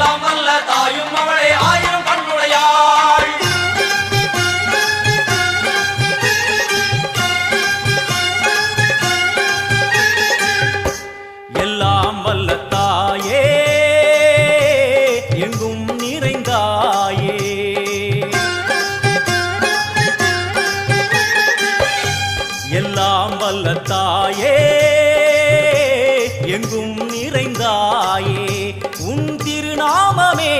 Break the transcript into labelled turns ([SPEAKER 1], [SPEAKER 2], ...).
[SPEAKER 1] எல்லாம் அல்ல தாயும் அவளை ஆயிரம் கண்ணுடையாள். எல்லாம் வல்ல தாயே தாயே எங்கும் நிறைந்தாயே. உன் நாமமே